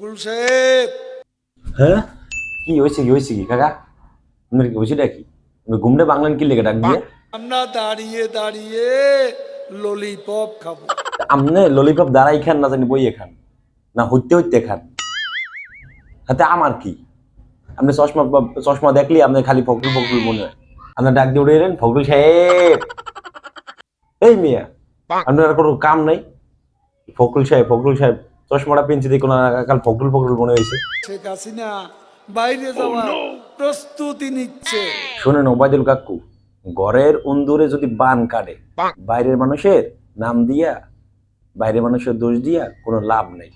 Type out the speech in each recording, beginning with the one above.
সাহেব। হ্যাঁ? কি হয়েছে কি হয়েছে কি কাকা? আপনার কি হয়েছে কি আপনি ঘুমটা বাংলান কি লেগে ডাক দিয়ে? আমরা দাঁড়িয়ে দাঁড়িয়ে ললিপপ খাব। আপনি ললিপপ দাঁড়াই খান না জানি বইয়ে খান না হইতে হইতে খান। হাতে আমার কি? আপনি চশমা চশমা দেখলি আপনি খালি ফকরুল ফকরুল মনে হয়। আপনার ডাক দিয়ে উঠে এলেন ফকরুল সাহেব। এই মিয়া আপনার আর কোনো কাম নাই? ফকরুল সাহেব ফকরুল সাহেব চশমাটা পেন্সি দিয়ে কোনো কাল ফকরুল ফকরুল মনে হয়েছে। শেখ হাসিনা বাইরে যাওয়ার প্রস্তুতি নিচ্ছে। শোনেন ওবায়দুল কাকু ঘরের উন্দুরে যদি বান কাটে বাইরের মানুষের নাম দিয়া বাইরের মানুষের দোষ দিয়া কোনো লাভ নেই।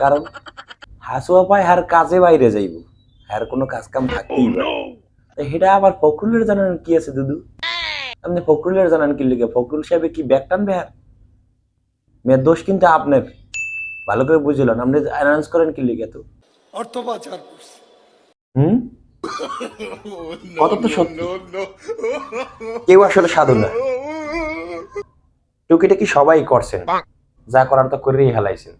কারণ হাসুয়া পায় হার কাজে বাইরে যাইব আর কোনো কাজ কাম থাকতেই পারে। সেটা আবার ফকরুলের জানান কি আছে দুদু? আপনি ফকরুলের জানান কি লিখে? ফকরুল সাহেবে কি ব্যাগ টানবে আর মেয়ের দোষ কিন্তু আপনার ভালো করে বুঝলেন আপনি অ্যানাউন্স করেন কি লিখে তো। অর্থ পাচার করছে হুম? কত তো সত্যি। কেউ আসলে সাধু না। টুকিটাকি সবাই করছেন। যা করার তো করেই হেলাইছেন।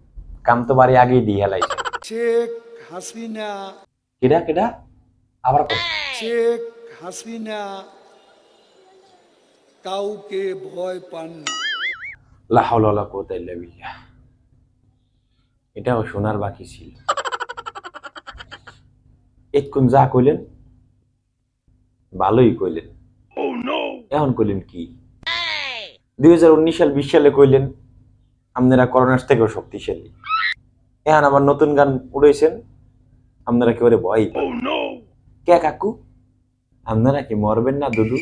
কাম তো বাড়ি আগেই দিয়ে হেলাইছেন। শেখ হাসিনা কেডা কেডা? আবার। শেখ হাসিনা কাউকে ভয় পান না। লা হাওলা ওয়ালা কুওয়াতা ইল্লা বিল্লাহ। এটাও শোনার বাকি ছিল। এতক্ষণ যা কইলেন ভালোই কইলেন। এখন কইলেন কি? দুই হাজার উনিশ সাল বিশ সালে কইলেন আপনারা করোনার থেকেও শক্তিশালী। এখন আবার নতুন গান উড়াইছেন আপনারা কেউ ভয় পান। কে কাকু? আপনারা কি মরবেন না দুদু?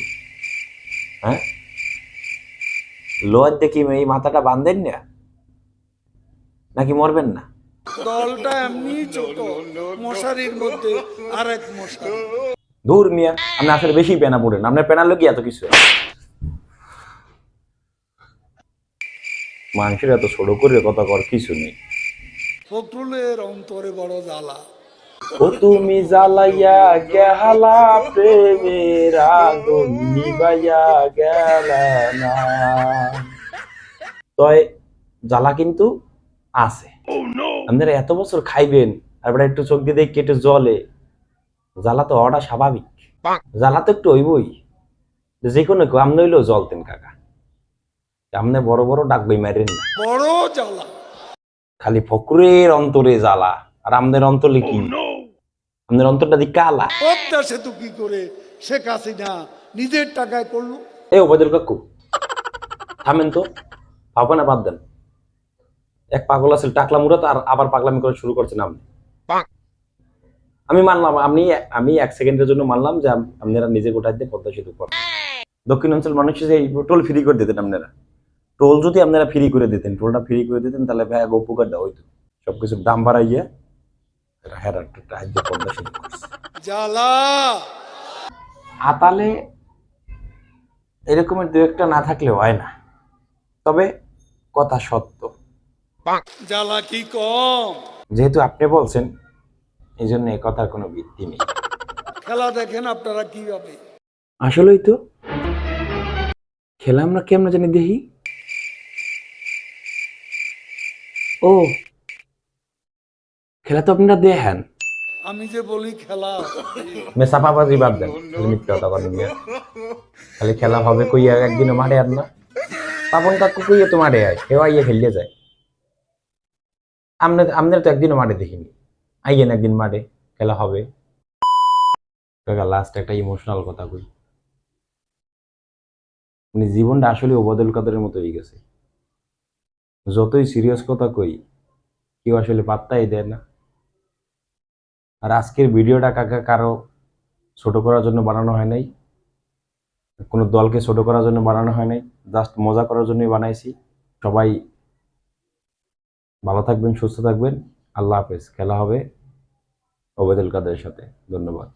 হ্যাঁ? লোয়ার দেখি এই মাথাটা বাঁধেন না? নাকি মরবেন না? দলটা এমনি ছোট মশারির মধ্যে মশারি দূর মিয়া আপনি আসলে বেশি পেনা পড়েন আপনার পেনার লোক এত কিছু। মানুষের এত ছোট করে কথা কর কিছু নেই। অন্তরে বড় জ্বালা। ও তুমি জ্বালাইয়া গেহালা প্রেমের আগুন নিবাইয়া গেলা না। তয় জ্বালা কিন্তু আছে। আপনারা এত বছর খাইবেন তারপরে একটু চোখ দিয়ে দেখি একটু জলে। জ্বালা তো হওয়াটা স্বাভাবিক। জ্বালা তো একটু হইবই। যে কোনো কেউ আপনি হইলেও জলতেন কাকা। আপনি বড় বড় ডাক বই মারেন না। বড় জ্বালা। খালি ফকরের অন্তরে জ্বালা। আর আমাদের অন্তরে কি? আমাদের অন্তরটা দিক কালা। পদ্মা সেতু কি করে? শেখ হাসিনা নিজের টাকায় করল। এ ওবায়দুল কাকু থামেন তো। ভাবনা বাদ দেন। এক পাগল আছে টাকলা মুরাত আর আবার পাগলামি করে শুরু করছেন আপনি আমি মানলাম আমি আমি এক সেকেন্ডের জন্য মানলাম যে আপনারা নিজে গোটাই দিয়ে পদ্মা সেতু করেন দক্ষিণ অঞ্চল মানুষ যে এই টোল ফ্রি করে দিতেন আপনারা। টোল যদি আপনারা ফ্রি করে দিতেন টোলটা ফ্রি করে দিতেন তাহলে ভাই ব্যাগ উপকারটা হইতো। সবকিছুর দাম বাড়াইয়া হ্যাঁ রাজ্য পদ্মা সেতু জ্বালা আতালে এরকমের দু একটা না থাকলে হয় না। তবে কথা সত্য। জ্বালা কি কম? যেহেতু আপনি বলছেন এই জন্য এ কথার কোনো ভিত্তি নেই। খেলা দেখেন আপনারা কীভাবে? আসলেই তো। খেলা আমরা কেমন জানি দেখি? ও খেলা তো আপনারা দেখেন। আমি যে বলি খেলা। মেসাপাবাজি বাদ দেন খালি মিথ্যা কথা বলেন খালি খেলা হবে কইয়া একদিনও মারে আর না। পাপন কাকু কইয়া তো মাঠে আয় কেউ আইয়া খেললে যায়। আমনের তো একদিনও মাঠে দেখিনি। আইয়েন একদিন মাঠে খেলা হবে। লাস্ট একটা ইমোশনাল কথা কই। মানে জীবনটা আসলে অবদল কাদের মতো হয়ে গেছে। যতই সিরিয়াস কথা কই, কেউ আসলে পাত্তাই দেয় না। আর আজকের ভিডিওটা কাকা কারও ছোট করার জন্য বানানো হয় নাই। কোনো দলকে ছোট করার জন্য বানানো হয় নাই। জাস্ট মজা করার জন্যই বানাইছি। সবাই ভালো থাকবেন সুস্থ থাকবেন। আল্লাহ হাফেজ। খেলা হবে ওবেদুল কাদের সাথে। ধন্যবাদ।